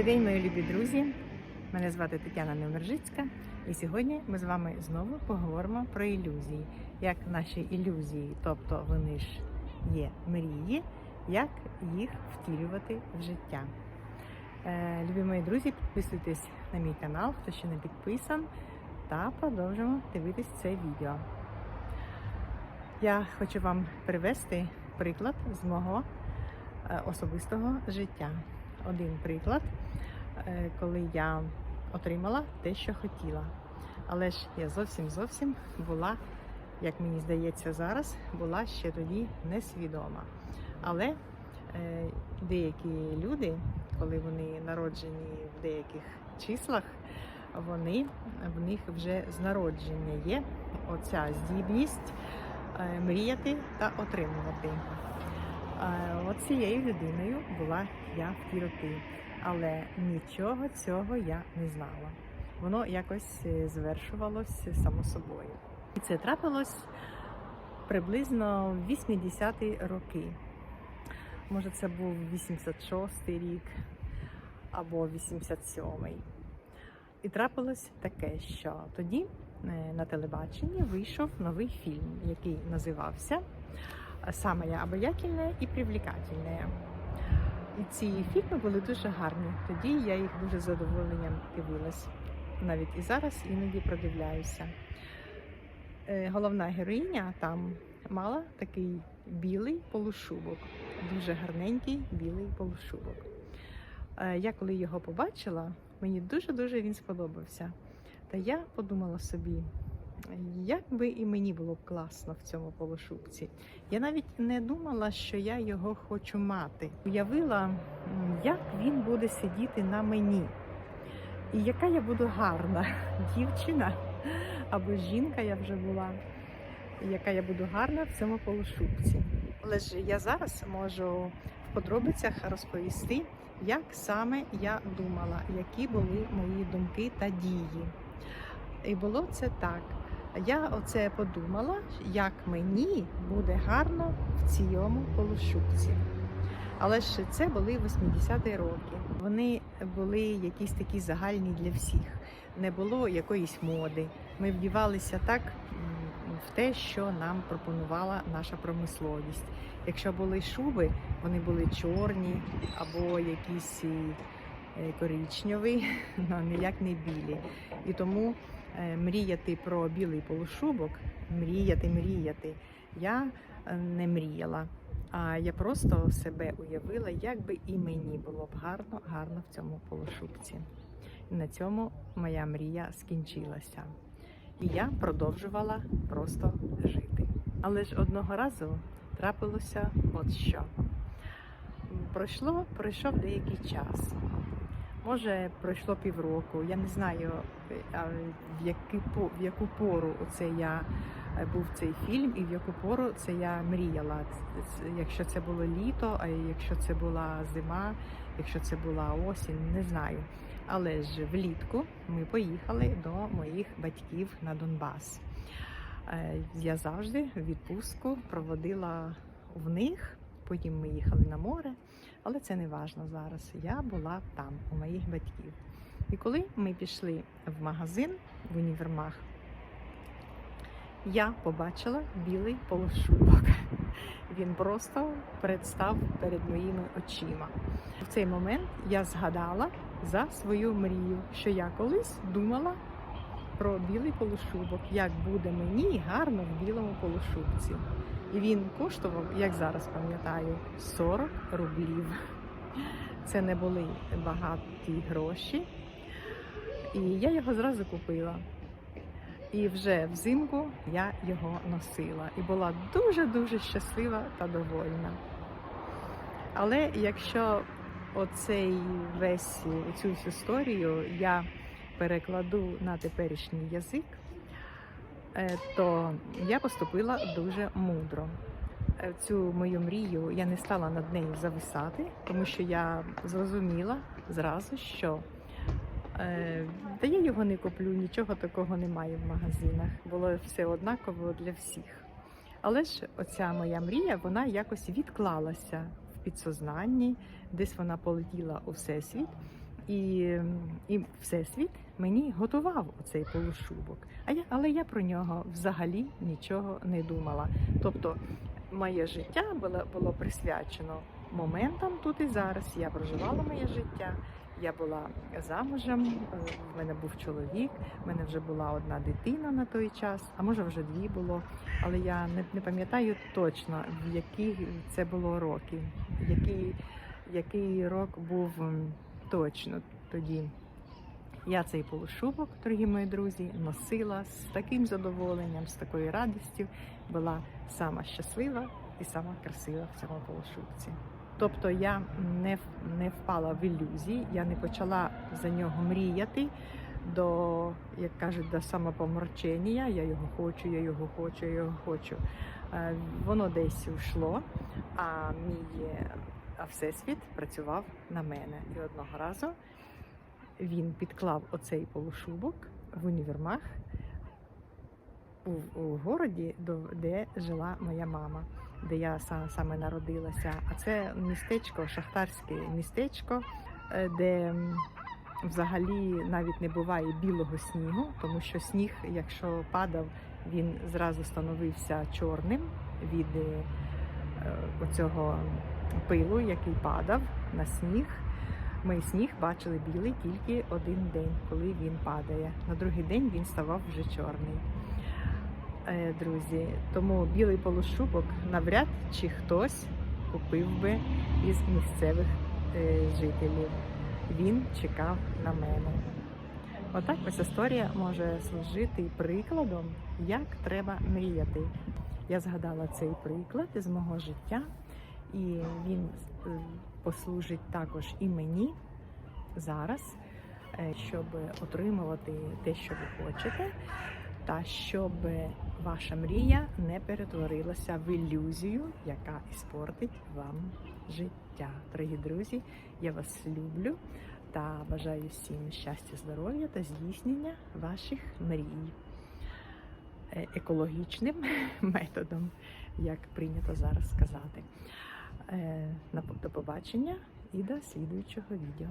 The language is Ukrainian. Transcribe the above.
Добрий день, мої любі друзі. Мене звати Тетяна Немержицька, і сьогодні ми з вами знову поговоримо про ілюзії. Як наші ілюзії, тобто вони ж є мрії, як їх втілювати в життя. Е, любі мої друзі, підписуйтесь на мій канал, хто ще не підписан, та продовжимо дивитись це відео. Я хочу вам привести приклад з мого е, особистого життя. Один приклад, е, коли я отримала те, що хотіла. Але ж я зовсім зовсім була, як мені здається, зараз була ще тоді несвідома. Але е, деякі люди, коли вони народжені в деяких числах, вони в них вже з народження є оця здібність е, мріяти та отримувати. Е, От цією людиною була я в ті роки, але нічого цього я не знала. Воно якось е, звершувалось само собою. І це трапилось приблизно в 80-ті роки. Може, це був 86-й рік або 87-й. І трапилось таке, що тоді е, на телебаченні вийшов новий фільм, який називався «Самая обаятельная і привлекательная». І ці фільми були дуже гарні. Тоді я їх дуже задоволенням дивилась. Навіть і зараз іноді продивляюся. Е, Головна героїня там мала такий білий полушубок, дуже гарненький білий полушубок. Е, Я коли його побачила, мені дуже-дуже він сподобався. Та я подумала собі, як би і мені було б класно в цьому полушубці. Я навіть не думала, що я його хочу мати. Уявила, як він буде сидіти на мені, і яка я буду гарна дівчина або жінка я вже була, яка я буду гарна в цьому полушубці. Але ж я зараз можу в подробицях розповісти, як саме я думала, які були мої думки та дії. І було це так. Я оце подумала, як мені буде гарно в цьому полушубці. Але ж це були 80-ті роки. Вони були якісь такі загальні для всіх. Не було якоїсь моди. Ми вдівалися так в те, що нам пропонувала наша промисловість. Якщо були шуби, вони були чорні або якісь е, коричневі, але ніяк не білі. І тому мріяти про білий полушубок, мріяти, мріяти, я е, не мріяла. А я просто себе уявила, як би і мені було б гарно, гарно в цьому полушубці. На цьому моя мрія скінчилася. І я продовжувала просто жити. Але ж одного разу трапилося от що. Пройшло, пройшов деякий час. Може, пройшло півроку. Я не знаю, е, в, по- в яку пору оце я е, був цей фільм, і в яку пору це я мріяла. Якщо це було літо, а якщо це була зима, якщо це була осінь, не знаю. Але ж влітку ми поїхали до моїх батьків на Донбас. Е, Я завжди відпустку проводила в них. Потім ми їхали на море, але це не важно зараз. Я була там, у моїх батьків. І коли ми пішли в магазин в універмаг, я побачила білий полушубок. Він просто представ перед моїми очима. В цей момент я згадала за свою мрію, що я колись думала про білий полушубок, як буде мені гарно в білому полушубці. І він коштував, як зараз пам'ятаю, 40 рублів. Це не були багаті гроші. І я його зразу купила. І вже взимку я його носила і була дуже-дуже щаслива та довольна. Але якщо оцей весь цю історію я перекладу на теперішній язик, то я поступила дуже мудро. Е, Цю мою мрію я не стала над нею зависати, тому що я зрозуміла зразу, що е, та я його не куплю, нічого такого немає в магазинах. Було все однаково для всіх. Але ж оця моя мрія, вона якось відклалася в підсознанні, десь вона полетіла у всесвіт. І, і Всесвіт мені готував оцей полушубок. А я, але я про нього взагалі нічого не думала. Тобто, моє життя було, було присвячено моментам тут і зараз. Я проживала моє життя. Я була замужем, е, в мене був чоловік, в мене вже була одна дитина на той час, а може вже дві було. Але я не, не пам'ятаю точно, в які це було роки, який, який рок був точно тоді. Я цей полушубок, дорогі мої друзі, носила з таким задоволенням, з такою радістю, була сама щаслива і сама красива в цьому полушубці. Тобто я не, не впала в ілюзії, я не почала за нього мріяти до, як кажуть, до самопоморчення. Я його хочу, я його хочу, я його хочу. Е, Воно десь йшло, а мій а всесвіт працював на мене. І одного разу він підклав оцей полушубок в універмаг у, у городі, де жила моя мама, де я са- саме народилася. А це містечко, шахтарське містечко, е, де взагалі навіть не буває білого снігу, тому що сніг, якщо падав, він зразу становився чорним від е, оцього пилу, який падав на сніг. Ми сніг бачили білий тільки один день, коли він падає. На другий день він ставав вже чорний. Е, Друзі, тому білий полушубок навряд чи хтось купив би із місцевих е, жителів. Він чекав на мене. Отак ось історія може служити прикладом, як треба мріяти. Я згадала цей приклад із мого життя, і він е, послужить також і мені зараз, е, щоб отримувати те, що ви хочете, та щоб ваша мрія не перетворилася в ілюзію, яка іспортить вам життя. Дорогі друзі, я вас люблю та бажаю всім щастя, здоров'я та здійснення ваших мрій Е, екологічним методом, як прийнято зараз сказати. Е, на- До побачення і до слідуючого відео.